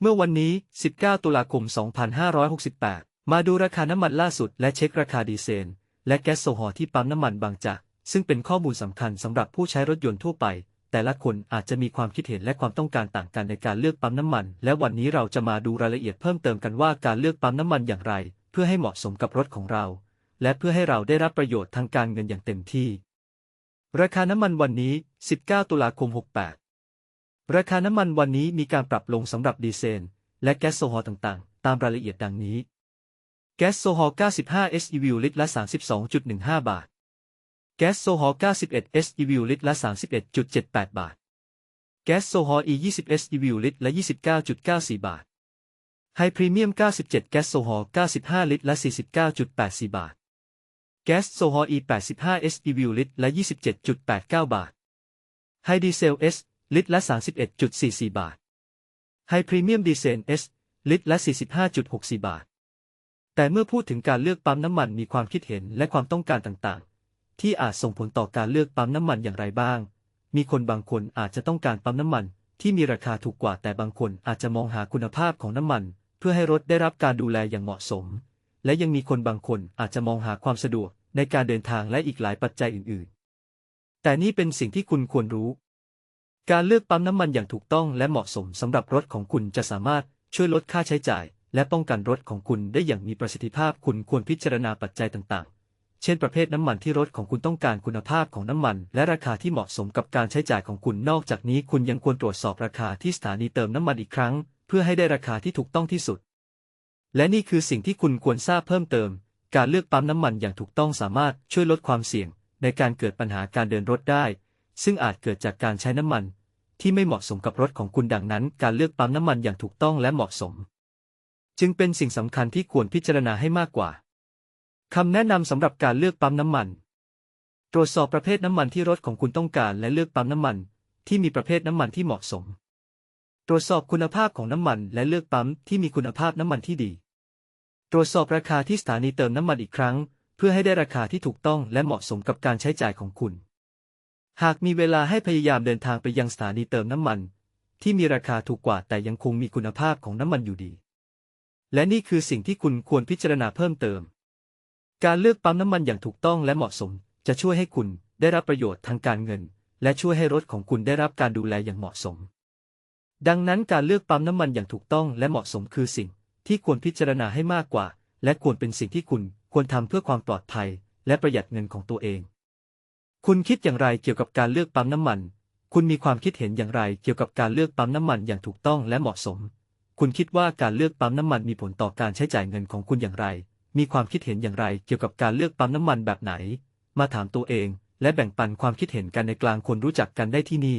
เมื่อวันนี้ 19 ตุลาคม 2568 มาดูราคาน้ำมันล่าสุดและเช็คราคาดีเซลและแก๊สโซฮอลที่ปั๊มน้ำมันบางจาก ซึ่งเป็นข้อมูลสำคัญสำหรับผู้ใช้รถยนต์ทั่วไป แต่ละคนอาจจะมีความคิดเห็นและความต้องการต่างกันในการเลือกปั๊มน้ำมัน และวันนี้เราจะมาดูรายละเอียดเพิ่มเติมกันว่าการเลือกปั๊มน้ำมันอย่างไร เพื่อให้เหมาะสมกับรถของเรา และเพื่อให้เราได้รับประโยชน์ทางการเงินอย่างเต็มที่ ราคาน้ำมันวันนี้ 19 ตุลาคม 68 ราคาน้ำมันวันนี้มีการปรับลงสำหรับดีเซลและแก๊สโซฮอล์ต่างๆ ตามรายละเอียดดังนี้ แก๊สโซฮอล์95 SEV ลิตรละ 32.15 บาท แก๊สโซฮอล์91 SEV ลิตรละ 31.78 บาท แก๊สโซฮอล์ E20 SEV ลิตรละ 29.94 บาท ไฮพรีเมียม 97 แก๊สโซฮอล์95 ลิตรละ 49.84 บาท แก๊สโซฮอล์ E85 SEV ลิตรละ 27.89 บาท ไฮดีเซล S ลิตรละ 31.44 บาท ไฮพรีเมียมดีเซล S ลิตรละ 45.64 บาท แต่เมื่อพูดถึงการเลือกปั๊มน้ำมันมีความคิดเห็นและความต้องการต่างๆ ที่อาจส่งผลต่อการเลือกปั๊มน้ำมันอย่างไรบ้าง มีคนบางคนอาจจะต้องการปั๊มน้ำมันที่มีราคาถูกกว่าแต่บางคนอาจจะมองหาคุณภาพของน้ำมัน เพื่อให้รถได้รับการดูแลอย่างเหมาะสม และยังมีคนบางคนอาจจะมองหาความสะดวกในการเดินทางและอีกหลายปัจจัยอื่น ๆ แต่นี่เป็นสิ่งที่คุณควรรู้ การเลือกปั๊มน้ำมันอย่างถูกต้องและเหมาะสมสำหรับรถของคุณจะสามารถช่วยลดค่าใช้จ่าย และป้องกันรถของคุณได้อย่างมีประสิทธิภาพคุณควรพิจารณาปัจจัยต่างๆ เช่นประเภทน้ำมันที่รถของคุณต้องการคุณภาพของน้ำมัน และราคาที่เหมาะสมกับการใช้จ่ายของคุณนอกจากนี้คุณยังควรตรวจสอบราคาที่สถานีเติมน้ำมันอีกครั้ง เพื่อให้ได้ราคาที่ถูกต้องที่สุด และนี่คือสิ่งที่คุณควรทราบเพิ่มเติม การเลือกปั๊มน้ำมันอย่างถูกต้องสามารถช่วยลดความเสี่ยง ในการเกิดปัญหาการเดินรถได้ ซึ่งอาจเกิดจากการใช้น้ำมัน ที่ไม่เหมาะสมกับรถของคุณดังนั้น การเลือกปั๊มน้ำมันอย่างถูกต้องและเหมาะสม จึงเป็นสิ่งสำคัญที่ควรพิจารณาให้มากกว่าคำแนะนำสำหรับการเลือกปั๊มน้ำมัน ตรวจสอบประเภทน้ำมันที่รถของคุณต้องการและเลือกปั๊มน้ำมัน ที่มีประเภทน้ำมันที่เหมาะสม ตรวจสอบคุณภาพของน้ำมันและเลือกปั๊มที่มีคุณภาพน้ำมันที่ดี ตรวจสอบราคาที่สถานีเติมน้ำมันอีกครั้ง เพื่อให้ได้ราคาที่ถูกต้องและเหมาะสมกับการใช้จ่ายของคุณ หากมีเวลาให้พยายามเดินทางไปยังสถานีเติมน้ำมัน ที่มีราคาถูกกว่าแต่ยังคงมีคุณภาพของน้ำมันอยู่ดี และนี่คือสิ่งที่คุณควรพิจารณาเพิ่มเติม การเลือกปั๊มน้ำมันอย่างถูกต้องและเหมาะสม จะช่วยให้คุณได้รับประโยชน์ทางการเงิน และช่วยให้รถของคุณได้รับการดูแลอย่างเหมาะสม ดังนั้นการเลือกปั๊มน้ำมันอย่างถูกต้องและเหมาะสมคือสิ่ง ที่ควรพิจารณาให้มากกว่า และควรเป็นสิ่งที่คุณควรทำเพื่อความปลอดภัย และประหยัดเงินของตัวเอง คุณคิดอย่างไรเกี่ยวกับการเลือกปั๊มน้ำมัน คุณมีความคิดเห็นอย่างไรเกี่ยวกับการเลือกปั๊มน้ำมันอย่างถูกต้องและเหมาะสม คุณคิดว่าการเลือกปั๊มน้ำมันมีผลต่อการใช้จ่ายเงินของคุณอย่างไร มีความคิดเห็นอย่างไรเกี่ยวกับการเลือกปั๊มน้ำมันแบบไหน มาถามตัวเอง และแบ่งปันความคิดเห็นกันในกลางคนรู้จักกันได้ที่นี่